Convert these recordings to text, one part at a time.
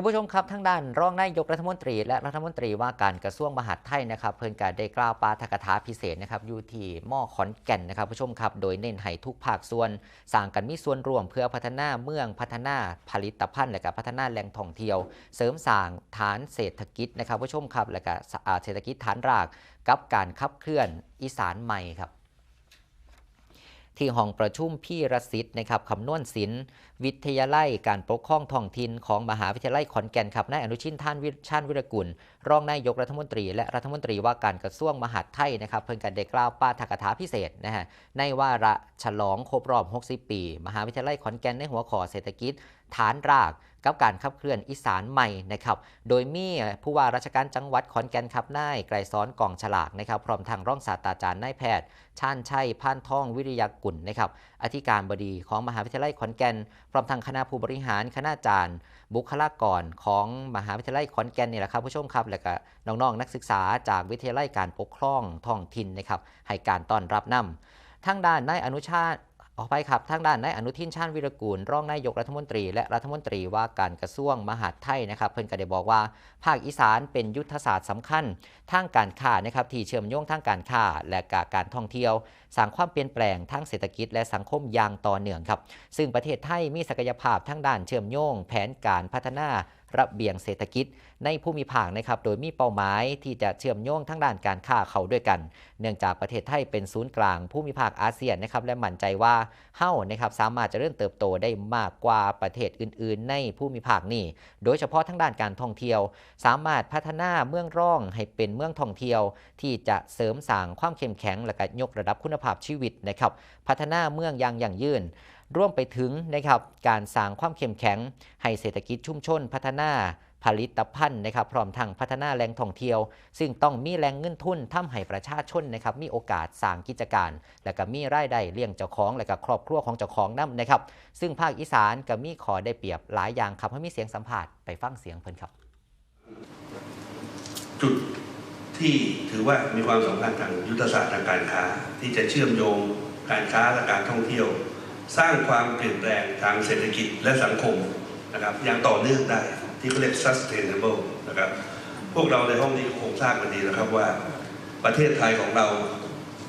คุณผู้ชมครับทางด้านรองนายกรัฐมนตรี และรัฐมนตรีว่าการกระทรวงมหาดไทยนะครับ เพิ่นการได้กล่าวปาฐกถาพิเศษนะครับอยู่ที่มอขอนแก่นนะครับผู้ชมครับ โดยเน้นให้ทุกภาคส่วนสร้างกันมีส่วนร่วมเพื่อพัฒนาเมืองพัฒนาผลิตภัณฑ์ และก็พัฒนาแหล่งท่องเที่ยว เสริมสร้างฐานเศรษฐกิจนะครับผู้ชมครับและก็เศรษฐกิจฐานราก กับการขับเคลื่อนอีสานใหม่ครับ ที่ห้องประชุมพี่รสิทธิ์นะครับคำนวณศิลป์วิทยาลัยการปกครองท้องถิ่นของมหาวิทยาลัยขอนแก่นครับนายอนุชินท่านวิชาญวิรกุล รองนายกรัฐมนตรี และรัฐมนตรีว่าการกระทรวงมหาดไทยนะครับเพิ่งกันได้กล่าวปาฐกถาพิเศษนะฮะในวาระฉลองครบรอบ 60 ปี มหาวิทยาลัยขอนแก่นในหัวข้อเศรษฐกิจ ฐานรากกับการขับเคลื่อนอีสานใหม่นะครับ โดยมีผู้ว่าราชการจังหวัดขอนแก่นครับนายไกรสอนกองฉลากนะครับ พร้อมทางร่องศาสตราจารย์นายแพทย์ชาญชัยพานทองวิริยกุลนะครับอธิการบดีของมหาวิทยาลัยขอนแก่น พร้อมทางคณะผู้บริหารคณาจารย์ บุคลากรของมหาวิทยาลัยขอนแก่นนี่แหละครับผู้ชมครับ แล้วก็น้องๆนักศึกษาจากวิทยาลัยการปกครองท้องถิ่นนะครับให้การต้อนรับนำทางด้านนายอนุชาติ ออกไปครับทางด้านนายอนุทินชาญวิรกูลรองนายกรัฐมนตรี และรัฐมนตรีว่าการกระทรวงมหาดไทยนะครับ เพิ่นก็ได้บอกว่า ภาคอีสานเป็นยุทธศาสตร์สำคัญ ทางการค้านะครับที่เชื่อมโยงทางการค้าและกการท่องเที่ยวสร้างความเปลี่ยนแปลงทางเศรษฐกิจและสังคมอย่างต่อเนื่องครับ ซึ่งประเทศไทยมีศักยภาพทั้งด้านเชื่อมโยง แผนการพัฒนา ระเบียงเศรษฐกิจ ในภูมิภาคนะครับโดยมีเป้าหมายที่จะเชื่อมโยงทั้งด้านการค้าเข้าด้วยกัน เนื่องจากประเทศไทยเป็นศูนย์กลางภูมิภาคอาเซียนนะครับและมั่นใจว่าเฮ้านะครับสามารถจะเริ่มเติบโตได้มากกว่าประเทศอื่น ๆ ในภูมิภาคนี้ โดยเฉพาะทั้งด้านการท่องเที่ยว สามารถพัฒนาเมืองร่องให้เป็นเมืองท่องเที่ยว ที่จะเสริมสร้างความเข้มแข็งและก็ยกระดับคุณภาพชีวิตนะครับพัฒนาเมืองอย่างยั่งยืน ร่วมไปถึงนะครับการสร้างความเข้มแข็ง ให้เศรษฐกิจชุมชนพัฒนาผลิตภัณฑ์นะครับพร้อมทั้งพัฒนาแหล่งท่องเที่ยว ซึ่งต้องมีแหล่งเงินทุนทำให้ประชาชนนะครับมีโอกาสสร้างกิจการ และก็มีรายได้เลี้ยงเจ้าของ และก็ครอบครัวของเจ้าของนํนะครับ ซึ่งภาคอีสานก็มีขอได้เปรียบหลายอย่างครับให้มีเสียงสัมภาษณ์ไปฟังเสียงเพิ่นครับ จุดที่ถือว่ามีความสำคัญทางยุทธศาสตร์ทางการค้า ที่จะเชื่อมโยงการค้าและการท่องเที่ยว สร้างความเปลี่ยนแปลงทางเศรษฐกิจและสังคมนะครับอย่างต่อเนื่องได้ที่เขาเรียก sustainable นะครับพวกเราในห้องนี้คงทราบกันดีนะครับว่า ประเทศไทยของเรา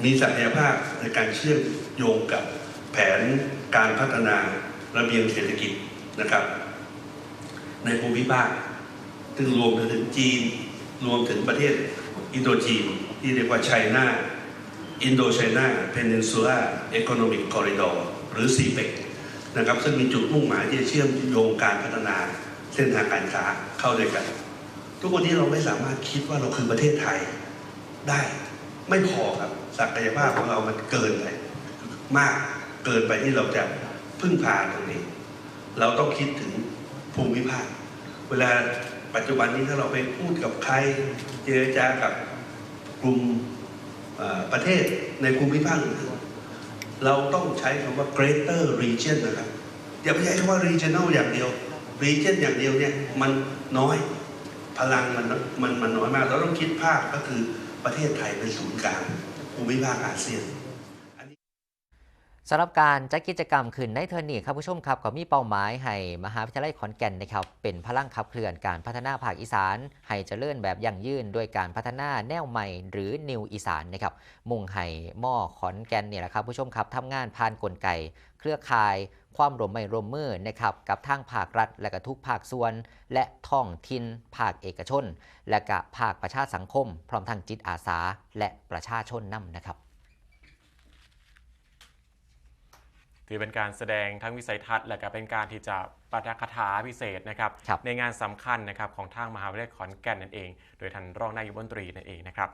มีศักยภาพในการเชื่อมโยงกับแผนการพัฒนาระเบียงเศรษฐกิจนะครับ ในภูมิภาคซึ่งรวมถึงจีน รวมถึงประเทศอินโดจีน ที่เรียกว่าไชน่าอินโดไชน่าเพนินซูล่าเอคโนมิกคอริดอร์ หรือซีเปกนะครับซึ่งมีจุดมุ่งหมายที่จะเชื่อมโยงการพัฒนาเส้นทางการค้าเข้าด้วยกัน ทุกวันนี้เราไม่สามารถคิดว่าเราคือประเทศไทยได้ ไม่พอครับศักยภาพของเรามันเกินไปมากเกินไปที่เราจะพึ่งพาตรงนี้ เราต้องคิดถึงภูมิภาค เวลาปัจจุบันนี้ถ้าเราไปพูดกับใครเจรจากับกลุ่มประเทศในภูมิภาคอื่น เราต้องใช้คำว่า greater region นะครับ อย่าไปใช้คำว่า regional อย่างเดียว region อย่างเดียวเนี่ยมันน้อยพลังมันมันมันน้อยมาก เราต้องคิดภาพก็คือประเทศไทยเป็นศูนย์กลางภูมิภาคอาเซียน สำหรับการจัดกิจกรรมขึ้นในเทอร์นีครับผู้ชมครับก็มีเป้าหมายให้มหาวิทยาลัยขอนแก่นนะครับเป็นพลังขับเคลื่อนการพัฒนาภาคอีสาน ให้เจริญแบบยั่งยืนด้วยการพัฒนาแนวใหม่หรือ New อีสานนะครับมุ่งให้หม้อขอนแก่นเนี่ยแหละครับผู้ชมครับทำงานผ่านกลไก เครือข่ายความร่วมมือร่วมมือนะครับกับทางภาครัฐ และก็ทุกภาคส่วน และท้องถิ่นภาคเอกชน และก็ภาคประชาสังคม พร้อมทั้งจิตอาสา และประชาชนนํนะครับ ถือเป็นการแสดงทั้งวิสัยทัศน์ และก็เป็นการที่จะปาฐกถาพิเศษนะครับครับในงานสำคัญนะครับของทางมหาวิทยาลัยขอนแก่นนั่นเอง โดยท่านรองนายกรัฐมนตรีนั่นเองนะครับ